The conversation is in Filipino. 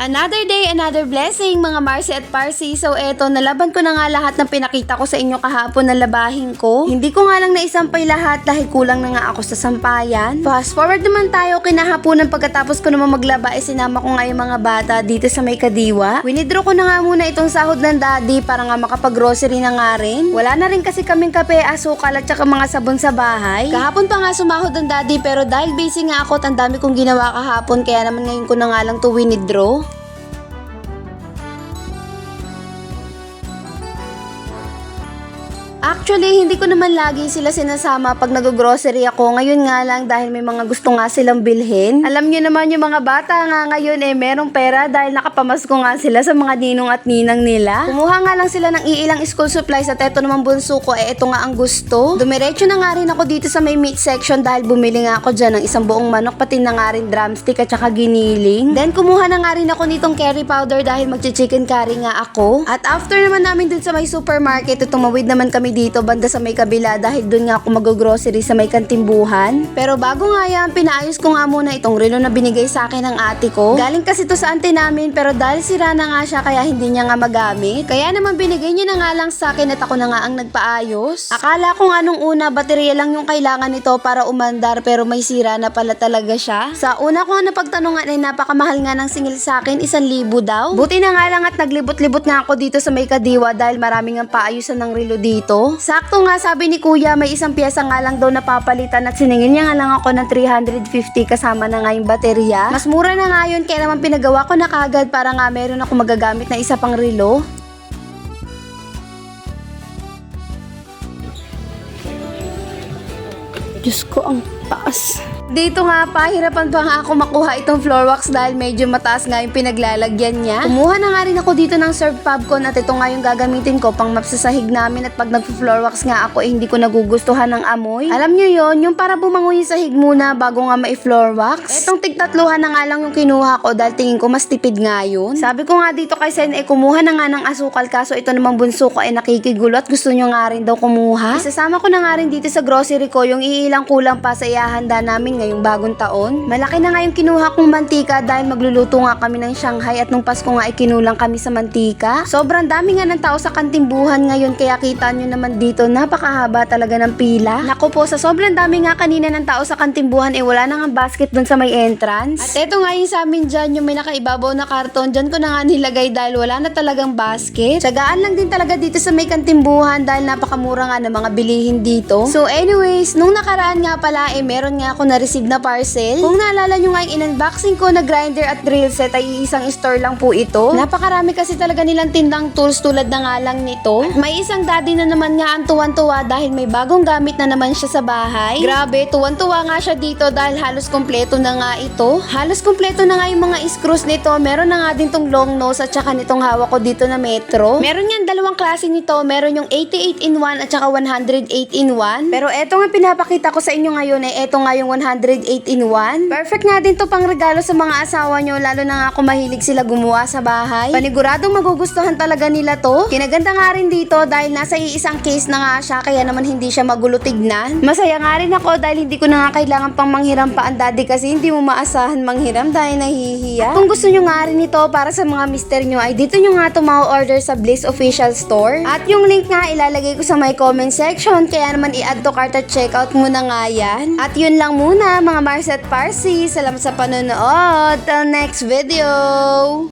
Another day, another blessing, mga Marcy at Parsi. So eto, nalaban ko na nga lahat ng pinakita ko sa inyo kahapon na labahin ko. Hindi ko nga lang naisampay lahat dahil kulang na nga ako sa sampayan. Fast forward naman tayo, kinahaponan pagkatapos ko naman maglaba, eh sinama ko nga yung mga bata dito sa may kadiwa. Winidraw ko na nga muna itong sahod ng daddy para nga makapag-grocery na nga rin. Wala na rin kasi kaming kape, asukal at saka mga sabon sa bahay. Kahapon pa nga sumahod ng daddy pero dahil busy nga ako at ang dami kong ginawa kahapon kaya naman ngayon ko na nga lang to winidraw. Actually, hindi ko naman lagi sila sinasama pag nag-grocery ako. Ngayon nga lang dahil may mga gusto nga silang bilhin. Alam nyo naman yung mga bata nga ngayon eh merong pera dahil nakapamasko nga sila sa mga ninong at ninang nila. Kumuha nga lang sila ng iilang school supplies at eto naman bunso ko eh ito nga ang gusto. Dumiretso na nga rin ako dito sa may meat section dahil bumili nga ako dyan ng isang buong manok pati na nga rin drumstick at saka giniling. Then kumuha na nga rin ako nitong curry powder dahil magchi-chicken curry nga ako. At after naman namin dun sa may supermarket, tumawid naman kami dito banda sa may kabila dahil dun nga ako mag-grocery sa may kantimbuhan. Pero bago nga yan, pinaayos ko nga muna itong relo na binigay sa akin ng ate ko. Galing kasi to sa ante namin pero dahil sira na nga siya kaya hindi niya nga magamit. Kaya naman binigay niya na nga lang sa akin at ako na nga ang nagpaayos. Akala ko nga nung una baterya lang yung kailangan nito para umandar pero may sira na pala talaga siya. Sa una ko nga napagtanungan ay napakamahal nga ng singil sa akin, isang libo daw. Buti na nga lang at naglibot-libot nga ako dito sa may kadiwa dahil maraming ang paayusan ng relo dito. Sakto nga sabi ni kuya may isang pyesa nga lang daw napapalitan at siningin niya nga lang ako ng 350 kasama na nga yung baterya. Mas mura na nga yun kaya naman pinagawa ko na kagad para nga meron ako magagamit na isa pang relo. Diyos ko, ang taas. Dito nga, pahirapan pa nga ako makuha itong floor wax dahil medyo mataas nga yung pinaglalagyan niya. Kumuha na nga rin ako dito ng serve popcorn at ito nga yung gagamitin ko pang map sa sahig namin at pag nag-floor wax nga ako eh, hindi ko nagugustuhan ng amoy. Alam nyo yon yung para bumango yung sahig muna bago nga mai-floor wax. Etong tigtatluhan na nga lang yung kinuha ko dahil tingin ko mas tipid nga yun. Sabi ko nga dito kay Sen, eh kumuha na nga ng asukal kaso ito namang bunso ko ay nakikigulo at gusto nyo nga rin daw kumuha. Isasama ko na nga rin dito sa grocery ko yung iilang kulang pa sa ihahanda namin ngayong bagong taon. Malaki na nga yung kinuha kong mantika dahil magluluto nga kami ng Shanghai at nung Pasko nga ay kinulang kami sa mantika. Sobrang dami nga ng tao sa kantimbuhan ngayon kaya kita nyo naman dito napakahaba talaga ng pila. Naku po, sa sobrang dami nga kanina ng tao sa kantimbuhan eh wala na nga basket dun sa may entrance. At eto nga yung sa amin dyan, yung may nakaibabaw na karton, dyan ko na nga nilagay dahil wala na talagang basket. Tsagaan lang din talaga dito sa may kantimbuhan dahil napakamura nga ng mga bilihin dito. So anyways, nung nakaraan nga pala eh meron nga ako na-receive na parcel. Kung naalala nyo nga yung in-unboxing ko na grinder at drill set ay isang store lang po ito. Napakarami kasi talaga nilang tindang tools tulad na nga lang nito. May isang daddy na naman nga ang tuwan-tuwa dahil may bagong gamit na naman siya sa bahay. Grabe, tuwan-tuwa nga siya dito dahil halos kompleto na nga ito. Halos kompleto na nga yung mga screws nito. Meron na nga din tong long nose at saka nitong hawak ko dito na metro. Meron yan dalawang klase nito. Meron yung 88 in 1 at saka 108 in 1. Pero eto nga pinapakita ko sa inyo ngayon ay eto nga yung 108 in 1. Perfect nga din to pang regalo sa mga asawa nyo lalo na nga kung mahilig sila gumawa sa bahay. Paniguradong magugustuhan talaga nila to. Kinaganda nga rin dito dahil nasa iisang case na nga siya kaya naman hindi siya magulo tignan. Masaya nga rin ako dahil hindi ko na nga kailangan pang manghiram pa ang daddy kasi hindi mo maasahan manghiram dahil nahihiya. Kung gusto nyo nga rin ito para sa mga mister nyo ay dito nyo nga ito order sa Bliss Official Store. At yung link nga ilalagay ko sa my comment section kaya naman i-add to cart at checkout muna nga yan. At yun lang muna mga Mars at Parsi. Salamat sa panonood. Till next video!